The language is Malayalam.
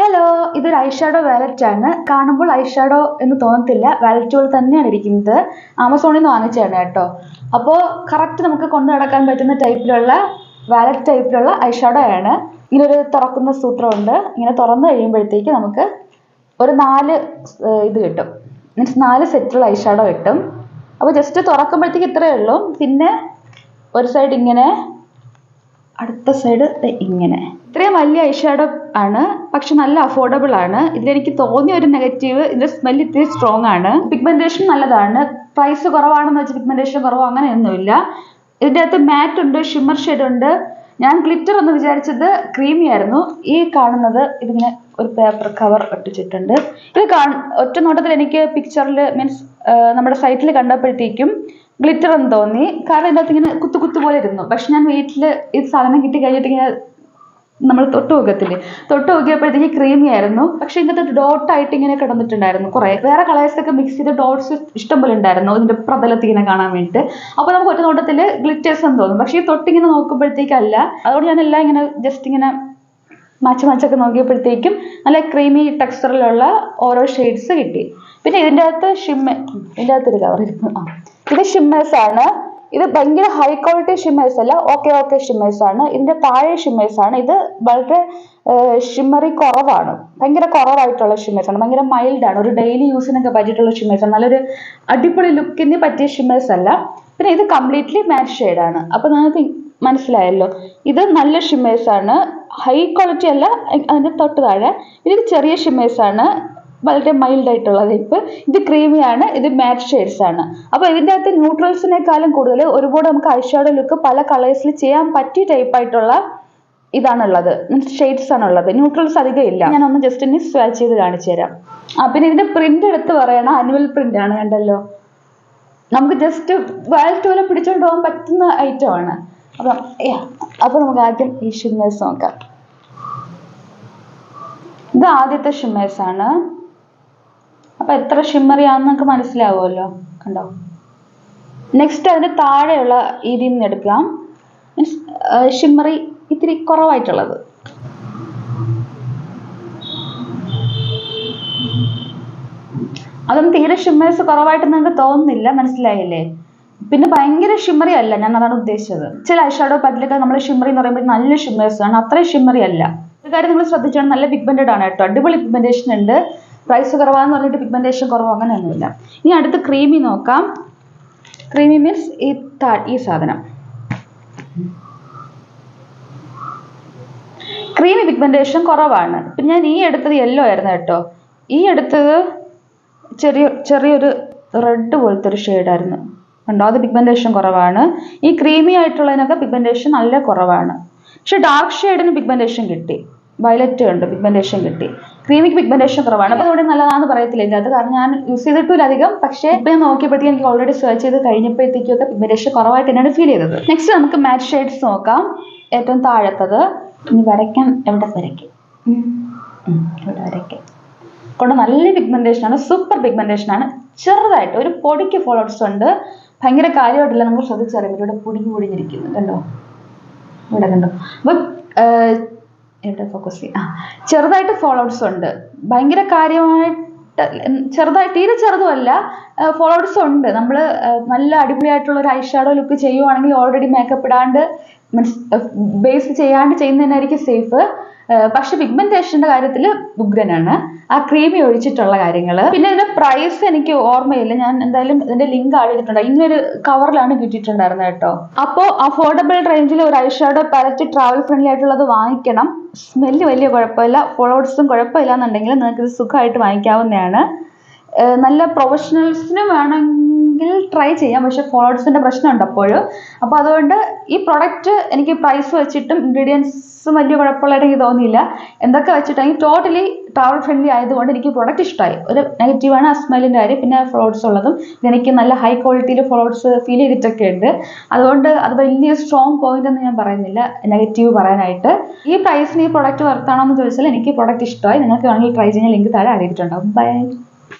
ഹലോ ഇതൊരു ഐഷാഡോ വാലറ്റ് ആണ്. കാണുമ്പോൾ ഐഷാഡോ എന്ന് തോന്നത്തില്ല. വാലറ്റ് പോലെ തന്നെയാണ് ഇരിക്കുന്നത്. ആമസോണിൽ നിന്ന് വാങ്ങിച്ചതാണ് കേട്ടോ. അപ്പോൾ കറക്റ്റ് നമുക്ക് കൊണ്ടു നടക്കാൻ പറ്റുന്ന ടൈപ്പിലുള്ള വാലറ്റ് ടൈപ്പിലുള്ള ഐഷാഡോ ആണ്. ഇങ്ങനൊരു തുറക്കുന്ന സൂത്രമുണ്ട്. ഇങ്ങനെ തുറന്നു കഴിയുമ്പോഴത്തേക്ക് നമുക്ക് ഒരു നാല് ഇത് കിട്ടും. മീൻസ് നാല് സെറ്റുള്ള ഐഷാഡോ കിട്ടും. അപ്പോൾ ജസ്റ്റ് തുറക്കുമ്പോഴത്തേക്ക് ഇത്രയേ ഉള്ളൂ. പിന്നെ ഒരു സൈഡ് ഇങ്ങനെ അടുത്ത സൈഡ് ഇങ്ങനെ. ഇത്രയും വലിയ ഷാഡോ ആണ് പക്ഷെ നല്ല അഫോർഡബിൾ ആണ്. ഇതിലെനിക്ക് തോന്നിയ ഒരു നെഗറ്റീവ് ഇതിന്റെ സ്മെൽ ഇത്തിരി സ്ട്രോങ് ആണ്. പിഗ്മെന്റേഷൻ നല്ലതാണ്. പ്രൈസ് കുറവാണെന്ന് വെച്ചാൽ പിഗ്മെന്റേഷൻ കുറവോ അങ്ങനെയൊന്നുമില്ല. ഇതിന്റെ അകത്ത് മാറ്റ് ഉണ്ട് ഷിമ്മർ ഷെയ്ഡ് ഉണ്ട്. ഞാൻ ഗ്ലിറ്റർ എന്ന് വിചാരിച്ചത് ക്രീമി ആയിരുന്നു. ഈ കാണുന്നത് ഇതിങ്ങനെ ഒരു പേപ്പർ കവർ ഒട്ടിച്ചിട്ടുണ്ട് ഇത് കാണ ഒറ്റ നോട്ടത്തിൽ എനിക്ക് പിക്ചറിൽ മീൻസ് നമ്മുടെ സൈറ്റിൽ കണ്ടപ്പോഴത്തേക്കും ഗ്ലിറ്റർ എന്ന് തോന്നി. കാരണം ഇതിനകത്ത് ഇങ്ങനെ കുത്തു കുത്തു പോലെ ഇരുന്നു. പക്ഷെ ഞാൻ വീട്ടിൽ ഈ സാധനം കിട്ടി കഴിഞ്ഞിട്ട് ഇങ്ങനെ നമ്മൾ തൊട്ട് നോക്കത്തില്ലേ? തൊട്ട് നോക്കിയപ്പോഴത്തേക്ക് ക്രീമി ആയിരുന്നു. പക്ഷെ ഇതിനകത്ത് ഡോട്ടായിട്ട് ഇങ്ങനെ കിടന്നിട്ടുണ്ടായിരുന്നു കുറെ. വേറെ കളേഴ്സൊക്കെ മിക്സ് ചെയ്ത് ഡോട്ട്സ് ഇഷ്ടംപോലെ ഉണ്ടായിരുന്നു ഇതിന്റെ പ്രതലത്തിൽ ഇങ്ങനെ കാണാൻ വേണ്ടിയിട്ട് അപ്പോൾ നമുക്ക് ഒറ്റ നോട്ടത്തിൽ ഗ്ലിറ്റേഴ്സ് എന്ന് തോന്നും. പക്ഷെ ഈ തൊട്ടിങ്ങനെ നോക്കുമ്പോഴത്തേക്കല്ല. അതുകൊണ്ട് ഞാൻ എല്ലാം ഇങ്ങനെ ജസ്റ്റ് ഇങ്ങനെ മാച്ച് മാച്ചൊക്കെ നോക്കിയപ്പോഴത്തേക്കും നല്ല ക്രീമി ടെക്സ്ചറിലുള്ള ഓരോ ഷെയ്ഡ്സ് കിട്ടി. പിന്നെ ഇതിന്റെ അകത്ത് ഷിമ്മ ഇതിന്റെ അകത്തൊരു കവർ ഇരുന്നു ആ. ഇത് ഷിമ്മേഴ്സ് ആണ്. ഇത് ഭയങ്കര ഹൈ ക്വാളിറ്റി ഷിമ്മേഴ്സ് അല്ല ഓക്കെ ഓക്കെ ഷിമ്മേഴ്സ് ആണ്. ഇതിന്റെ താഴെ ഷിമ്മേഴ്സ് ആണ്. ഇത് വളരെ ഷിമ്മറി കുറവാണ്. ഭയങ്കര കുറവായിട്ടുള്ള ഷിമ്മേഴ്സ് ആണ്. ഭയങ്കര മൈൽഡ് ആണ്. ഒരു ഡെയിലി യൂസിനൊക്കെ പറ്റിയിട്ടുള്ള ഷിമ്മേഴ്സ് ആണ്. നല്ലൊരു അടിപൊളി ലുക്കിന് പറ്റിയ ഷിമ്മേഴ്സ് അല്ല. പിന്നെ ഇത് കംപ്ലീറ്റ്ലി മാറ്റ് ഷെയ്ഡ് ആണ്. അപ്പൊ നിങ്ങൾക്ക് മനസ്സിലായല്ലോ. ഇത് നല്ല ഷിമ്മേഴ്സ് ആണ്. ഹൈ ക്വാളിറ്റി അല്ല അതിന്റെ തൊട്ട് താഴെ. ഇത് ചെറിയ ഷിമ്മേഴ്സ് ആണ്. വളരെ മൈൽഡ് ആയിട്ടുള്ള ടൈപ്പ് ഇത് ക്രീമിയാണ് ഇത് മാറ്റ് ഷെയ്ഡ്സ് ആണ്. അപ്പോൾ ഇതിന്റെ അകത്ത് ന്യൂട്രൽസിനേക്കാളും കൂടുതൽ ഒരുപാട് നമുക്ക് ഐഷാഡോ ലുക്ക് പല കളേഴ്സിൽ ചെയ്യാൻ പറ്റിയ ടൈപ്പ് ആയിട്ടുള്ള ഇതാണുള്ളത്. മീൻസ് ഷെയ്ഡ്സ് ആണുള്ളത്. ന്യൂട്രൽസ് അധികം ഇല്ല. ഞാൻ ഒന്ന് ജസ്റ്റ് ഇനി സ്വാച്ച് ചെയ്ത് കാണിച്ചു തരാം. ആ പിന്നെ ഇതിന്റെ പ്രിന്റ് എടുത്ത് പറയണം. ആനുവൽ പ്രിന്റ് ആണ് കണ്ടല്ലോ. നമുക്ക് ജസ്റ്റ് വാലറ്റ് പോലെ പിടിച്ചോണ്ട് പോകാൻ പറ്റുന്ന ഐറ്റം ആണ്. അപ്പം അപ്പൊ നമുക്ക് ആദ്യം ഈ ഷിമ്മേഴ്സ് നോക്കാം. ഇത് ആദ്യത്തെ ഷിമ്മേഴ്സ് ആണ്. അപ്പൊ എത്ര ഷിമ്മറി ആണെന്ന് നമുക്ക് മനസ്സിലാവുമല്ലോ കണ്ടോ? നെക്സ്റ്റ് അതിന് താഴെയുള്ള ഇതിൽ നിന്ന് എടുക്കാം. മീൻസ് ഷിമ്മറി ഇത്തിരി കുറവായിട്ടുള്ളത്. അതൊന്നും തീരെ ഷിമ്മേഴ്സ് കുറവായിട്ട് നിങ്ങൾക്ക് തോന്നുന്നില്ല മനസ്സിലായില്ലേ? പിന്നെ ഭയങ്കര ഷിമ്മറി അല്ല ഞാൻ അതാണ് ഉദ്ദേശിച്ചത്. ചില ഐഷാഡോ പറ്റിലൊക്കെ നമ്മൾ ഷിമ്മറി എന്ന് പറയുമ്പോൾ നല്ല ഷിമ്മേഴ്സ് ആണ് അത്രയും ഷിമ്മറി അല്ല ഒരു കാര്യം നിങ്ങൾ ശ്രദ്ധിച്ചാൽ നല്ല പിഗ്മെന്റഡ് ആണ് കേട്ടോ അടിപൊളി പിഗ്മെന്റേഷൻ ഉണ്ട്. പ്രൈസ് കുറവാന്ന് പറഞ്ഞിട്ട് പിഗ്മെന്റേഷൻ കുറവോ അങ്ങനെയൊന്നുമില്ല. ഇനി അടുത്ത് ക്രീമി നോക്കാം. ക്രീമി മീൻസ് ഈ താ ഈ സാധനം. ക്രീമി പിഗ്മെന്റേഷൻ കുറവാണ്. ഇപ്പൊ ഞാൻ ഈ എടുത്തത് യെല്ലോ ആയിരുന്നു കേട്ടോ. ഈ എടുത്തത് ചെറിയ ചെറിയൊരു റെഡ് പോലത്തെ ഒരു ഷെയ്ഡായിരുന്നു കണ്ടോ? അത് പിഗ്മെന്റേഷൻ കുറവാണ്. ഈ ക്രീമി ആയിട്ടുള്ളതിനൊക്കെ പിഗ്മെന്റേഷൻ നല്ല കുറവാണ്. പക്ഷെ ഡാർക്ക് ഷെയ്ഡിന് പിഗ്മെന്റേഷൻ കിട്ടി. വയലറ്റ് ഉണ്ട് പിഗ്മെന്റേഷൻ കിട്ടി. ക്രീമിക്ക് പിഗ്മെന്റേഷൻ കുറവാണ്. അപ്പോൾ ഇവിടെ നല്ലതാണെന്ന് പറയത്തില്ല ഇതിന്റെ അത് കാരണം ഞാൻ യൂസ് ചെയ്തിട്ടില്ല അധികം പക്ഷേ ഇപ്പൊ ഞാൻ നോക്കിയപ്പോഴത്തേക്ക് എനിക്ക് ഓൾറെഡി സെർച്ച് ചെയ്ത് കഴിഞ്ഞപ്പോഴത്തേക്കും ഒക്കെ പിഗ്മെന്റേഷൻ കുറവായിട്ട് തന്നെയാണ് ഫീൽ ചെയ്തത്. നെക്സ്റ്റ് നമുക്ക് മാറ്റ് ഷെയ്ഡ്സ് നോക്കാം. ഏറ്റവും താഴത്തത്. ഇനി വരയ്ക്കാൻ എവിടെ വരയ്ക്കും? ഇവിടെ വരയ്ക്കാം. കൊണ്ട് നല്ല പിഗ്മെന്റേഷൻ ആണ്. സൂപ്പർ പിഗ്മെന്റേഷൻ ആണ്. ചെറുതായിട്ട് ഒരു പൊടിക്ക് ഫോളോവേഴ്സ് ഉണ്ട്. ഭയങ്കര കാര്യമായിട്ടില്ല. നമ്മൾ ശ്രദ്ധിച്ചറിയാം. ഇവിടെ പൊടിഞ്ഞു പൊടിഞ്ഞിരിക്കുന്നു. കണ്ടോ? ഇവിടെ കണ്ടോ? അപ്പം എവിടെ ഫോക്കസ് ചെയ്യും? ആ ചെറുതായിട്ട് ഫോളോവേഴ്സ് ഉണ്ട്. ഭയങ്കര കാര്യമായിട്ട് ചെറുതായി തീരെ ചെറുതുമല്ല. ഫോളോവേഴ്സ് ഉണ്ട്. നമ്മൾ നല്ല അടിപൊളിയായിട്ടുള്ള ഒരു ഐഷാഡോ ലുക്ക് ചെയ്യുവാണെങ്കിൽ ഓൾറെഡി മേക്കപ്പ് ഇടാണ്ട് മീൻസ് ബേസ് ചെയ്യാണ്ട് ചെയ്യുന്നതിനായിരിക്കും സേഫ് പക്ഷെ പിഗ്മെന്റേഷന്റെ കാര്യത്തിൽ ഉഗ്രനാണ്. ആ ക്രീമി ഒഴിച്ചിട്ടുള്ള കാര്യങ്ങൾ പിന്നെ ഇതിന്റെ പ്രൈസ് എനിക്ക് ഓർമ്മയില്ല. ഞാൻ എന്തായാലും ഇതിന്റെ ലിങ്ക് ആടിയിട്ടുണ്ട് ഇങ്ങനൊരു കവറിലാണ് കിട്ടിയിട്ടുണ്ടായിരുന്നത് കേട്ടോ. അപ്പോൾ അഫോർഡബിൾ റേഞ്ചിൽ ഒരു ഐഷാഡോ പാലറ്റ് ട്രാവൽ ഫ്രണ്ട്ലി ആയിട്ടുള്ളത് വാങ്ങിക്കണം. സ്മെല്ല് വലിയ കുഴപ്പമില്ല. ഫോളോവേഴ്സും കുഴപ്പമില്ല എന്നുണ്ടെങ്കിൽ നിങ്ങൾക്ക് ഇത് സുഖമായിട്ട് വാങ്ങിക്കാവുന്നതാണ്. നല്ല പ്രൊഫഷണൽസിന് വേണമെങ്കിൽ ട്രൈ ചെയ്യാം. പക്ഷെ ഫോളോവേഴ്സിന്റെ പ്രശ്നമുണ്ട് അപ്പോൾ അപ്പോൾ അതുകൊണ്ട് ഈ പ്രൊഡക്റ്റ് എനിക്ക് പ്രൈസ് വെച്ചിട്ടും ഇൻഗ്രീഡിയൻസും വലിയ കുഴപ്പമുള്ളതായിട്ട് എനിക്ക് തോന്നിയില്ല. എന്തൊക്കെ വെച്ചിട്ടാണെങ്കിൽ ടോട്ടലി ട്രാവൽ ഫ്രണ്ട്ലി ആയതുകൊണ്ട് എനിക്ക് പ്രൊഡക്റ്റ് ഇഷ്ടമായി ഒരു നെഗറ്റീവാണ് ആ സ്മെല്ലിന്റെ കാര്യം. പിന്നെ ഫ്ലോട്ട്സ് ഉള്ളതും. എനിക്ക് നല്ല ഹൈ ക്വാളിറ്റിയിൽ ഫ്ലോട്ട്സ് ഫീൽ ചെയ്തിട്ടൊക്കെ ഉണ്ട്. അതുകൊണ്ട് അത് വലിയ സ്ട്രോങ് പോയിന്റ് എന്ന് ഞാൻ പറയുന്നില്ല. നെഗറ്റീവ് പറയാനായിട്ട്. ഈ പ്രൈസിന് ഈ പ്രൊഡക്റ്റ് വർത്താണോ എന്ന് ചോദിച്ചാൽ എനിക്ക് പ്രൊഡക്റ്റ് ഇഷ്ടമായി നിങ്ങൾക്ക് വേണമെങ്കിൽ ട്രൈ ചെയ്യാൻ ലിങ്ക് താഴെ അറിയിച്ചിട്ടുണ്ടാവും. ബൈ